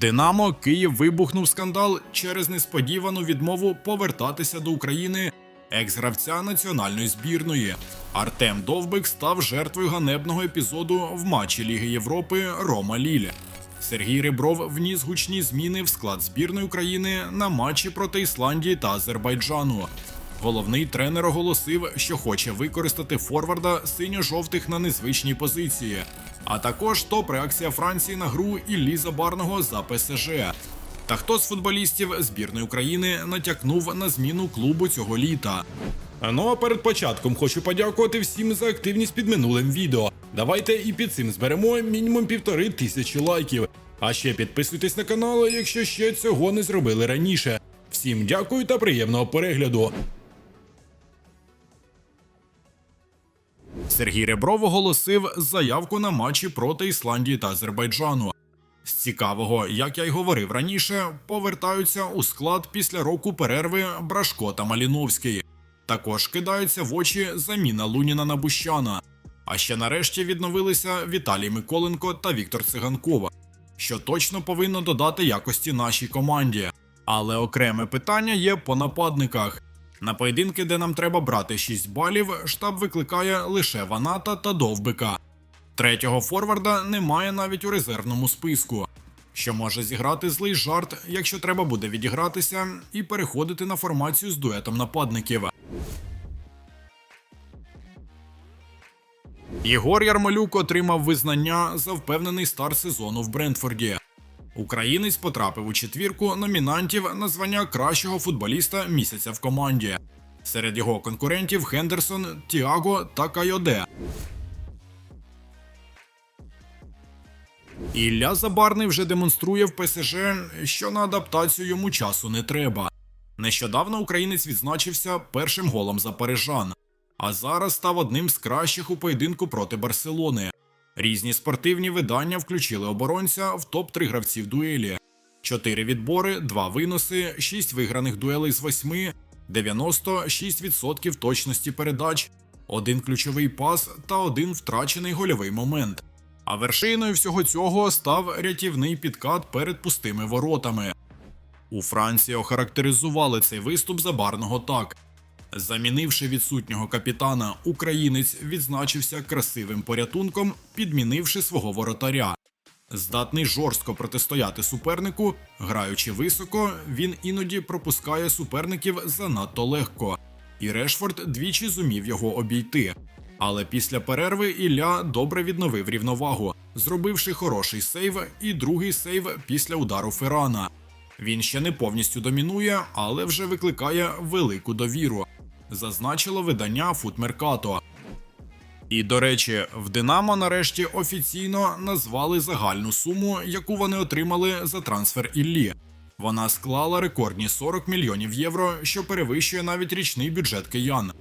Динамо Київ вибухнув скандал через несподівану відмову повертатися до України екс-гравця національної збірної. Артем Довбик став жертвою ганебного епізоду в матчі Ліги Європи Рома Ліль. Сергій Ребров вніс гучні зміни в склад збірної України на матчі проти Ісландії та Азербайджану. Головний тренер оголосив, що хоче використати форварда синьо-жовтих на незвичній позиції, а також топ-реакція Франції на гру Іллі Забарного за ПСЖ. Та хто з футболістів збірної України натякнув на зміну клубу цього літа? Ну а перед початком хочу подякувати всім за активність під минулим відео. Давайте і під цим зберемо мінімум півтори тисячі лайків. А ще підписуйтесь на канал, якщо ще цього не зробили раніше. Всім дякую та приємного перегляду. Сергій Ребров оголосив заявку на матчі проти Ісландії та Азербайджану. З цікавого, як я й говорив раніше, повертаються у склад після року перерви Брашко та Маліновський. Також кидаються в очі заміна Луніна на Бущана. А ще нарешті відновилися Віталій Миколенко та Віктор Циганков, що точно повинно додати якості нашій команді. Але окреме питання є по нападниках. На поєдинки, де нам треба брати 6 балів, штаб викликає лише Ваната та Довбика. Третього форварда немає навіть у резервному списку, що може зіграти злий жарт, якщо треба буде відігратися і переходити на формацію з дуетом нападників. Єгор Ярмолюк отримав визнання за впевнений старт сезону в Брентфорді. Українець потрапив у четвірку номінантів на звання кращого футболіста місяця в команді. Серед його конкурентів Хендерсон, Тіаго та Кайоде. Ілля Забарний вже демонструє в ПСЖ, що на адаптацію йому часу не треба. Нещодавно українець відзначився першим голом за парижан, а зараз став одним з кращих у поєдинку проти Барселони. Різні спортивні видання включили оборонця в топ-3 гравців дуелі: 4 відбори, 2 виноси, 6 виграних дуелей з 8, 96% точності передач, один ключовий пас та один втрачений гольовий момент. А вершиною всього цього став рятівний підкат перед пустими воротами. У Франції охарактеризували цей виступ забарного так. Замінивши відсутнього капітана, українець відзначився красивим порятунком, підмінивши свого воротаря. Здатний жорстко протистояти супернику, граючи високо, він іноді пропускає суперників занадто легко, і Решфорд двічі зумів його обійти. Але після перерви Ілля добре відновив рівновагу, зробивши хороший сейв і другий сейв після удару Феррана. Він ще не повністю домінує, але вже викликає велику довіру, зазначило видання Футмеркато. І до речі, в Динамо нарешті офіційно назвали загальну суму, яку вони отримали за трансфер Іллі. Вона склала рекордні 40 мільйонів євро, що перевищує навіть річний бюджет киян.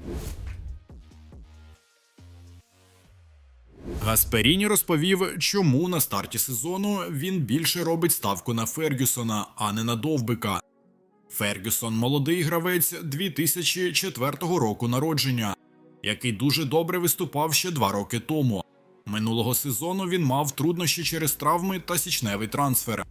Гасперіні розповів, чому на старті сезону він більше робить ставку на Фергюсона, а не на Довбика. Фергюсон молодий гравець 2004 року народження, який дуже добре виступав ще два роки тому. Минулого сезону він мав труднощі через травми та січневий трансфер.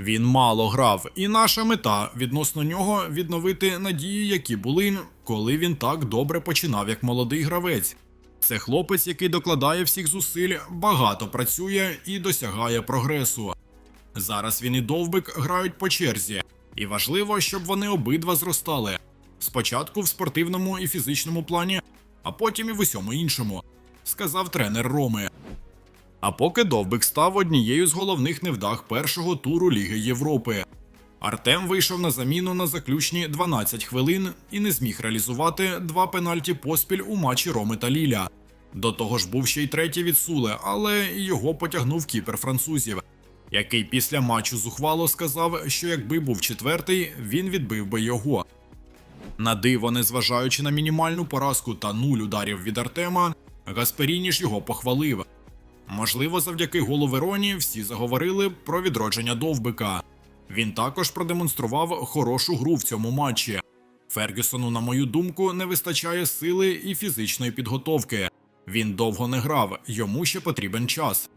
Він мало грав, і наша мета відносно нього відновити надії, які були, коли він так добре починав як молодий гравець. Це хлопець, який докладає всіх зусиль, багато працює і досягає прогресу. Зараз він і довбик грають по черзі, і важливо, щоб вони обидва зростали. Спочатку в спортивному і фізичному плані, а потім і в усьому іншому, сказав тренер Роми. А поки Довбик став однією з головних невдах першого туру Ліги Європи. Артем вийшов на заміну на заключні 12 хвилин і не зміг реалізувати два пенальті поспіль у матчі Роми та Ліля. До того ж був ще й третій від Суле, але його потягнув кіпер французів, який після матчу зухвало сказав, що якби був четвертий, він відбив би його. На диво, незважаючи на мінімальну поразку та нуль ударів від Артема, Гасперіні ж його похвалив. Можливо, завдяки голу Вероні всі заговорили про відродження довбика. Він також продемонстрував хорошу гру в цьому матчі. Фергюсону, на мою думку, не вистачає сили і фізичної підготовки. Він довго не грав, йому ще потрібен час.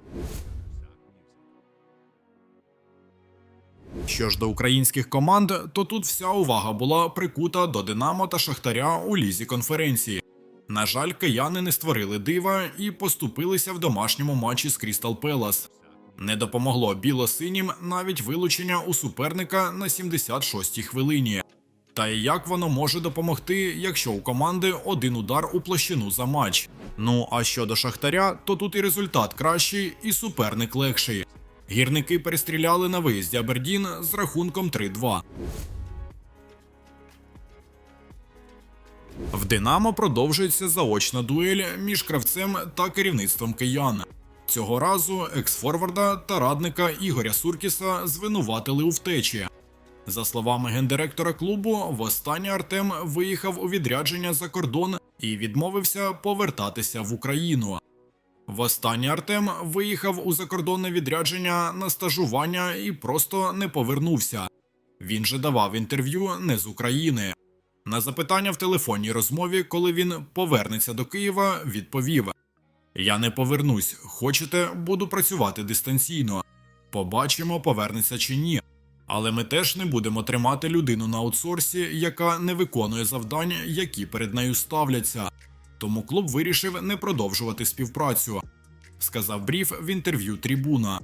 Що ж до українських команд, то тут вся увага була прикута до Динамо та Шахтаря у лізі конференції. На жаль, кияни не створили дива і поступилися в домашньому матчі з Крістал Пелас. Не допомогло біло-синім навіть вилучення у суперника на 76-й хвилині. Та і як воно може допомогти, якщо у команди один удар у площину за матч? Ну а щодо Шахтаря, то тут і результат кращий, і суперник легший. Гірники перестріляли на виїзді Абердін з рахунком 3-2. В Динамо продовжується заочна дуель між кравцем та керівництвом киян. Цього разу екс-форварда та радника Ігоря Суркіса звинуватили у втечі. За словами гендиректора клубу, востаннє Артем виїхав у відрядження за кордон і відмовився повертатися в Україну. Востаннє Артем виїхав у закордонне відрядження на стажування і просто не повернувся. Він же давав інтерв'ю не з України. На запитання в телефонній розмові, коли він повернеться до Києва, відповів: Я не повернусь. Хочете, буду працювати дистанційно. Побачимо, повернеться чи ні. Але ми теж не будемо тримати людину на аутсорсі, яка не виконує завдань, які перед нею ставляться. Тому клуб вирішив не продовжувати співпрацю, сказав Бріф в інтерв'ю Трибуна.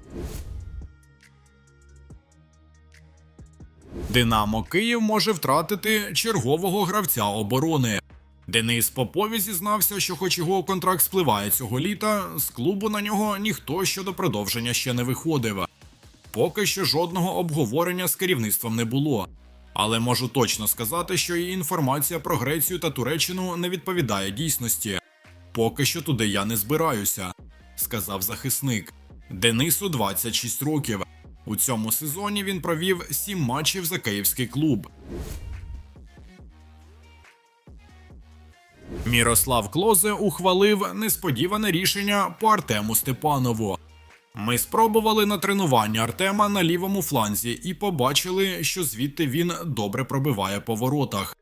Динамо Київ може втратити чергового гравця оборони. Денис Попові зізнався, що, хоч його контракт спливає цього літа, з клубу на нього ніхто щодо продовження ще не виходив. Поки що жодного обговорення з керівництвом не було. Але можу точно сказати, що і інформація про Грецію та Туреччину не відповідає дійсності. Поки що туди я не збираюся, сказав захисник. Денису 26 років. У цьому сезоні він провів 7 матчів за київський клуб. Мірослав Клозе ухвалив несподіване рішення по Артему Степанову. Ми спробували на тренування Артема на лівому фланзі і побачили, що звідти він добре пробиває по воротах.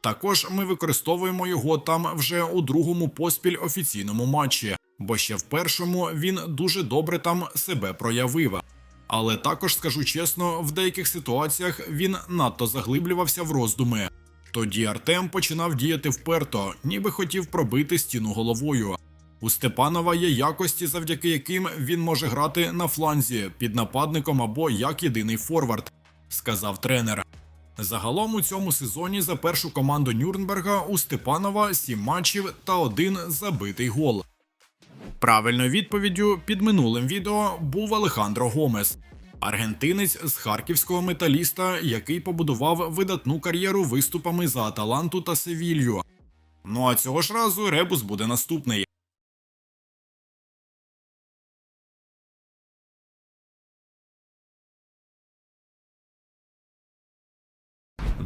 Також ми використовуємо його там вже у другому поспіль офіційному матчі, бо ще в першому він дуже добре там себе проявив. Але також скажу чесно, в деяких ситуаціях він надто заглиблювався в роздуми. Тоді Артем починав діяти вперто, ніби хотів пробити стіну головою. У Степанова є якості, завдяки яким він може грати на фланзі під нападником або як єдиний форвард, сказав тренер. Загалом у цьому сезоні за першу команду Нюрнберга у Степанова 7 матчів та один забитий гол. Правильною відповіддю під минулим відео був Алехандро Гомес, аргентинець з харківського металіста, який побудував видатну кар'єру виступами за Аталанту та Севілью. Ну а цього ж разу ребус буде наступний.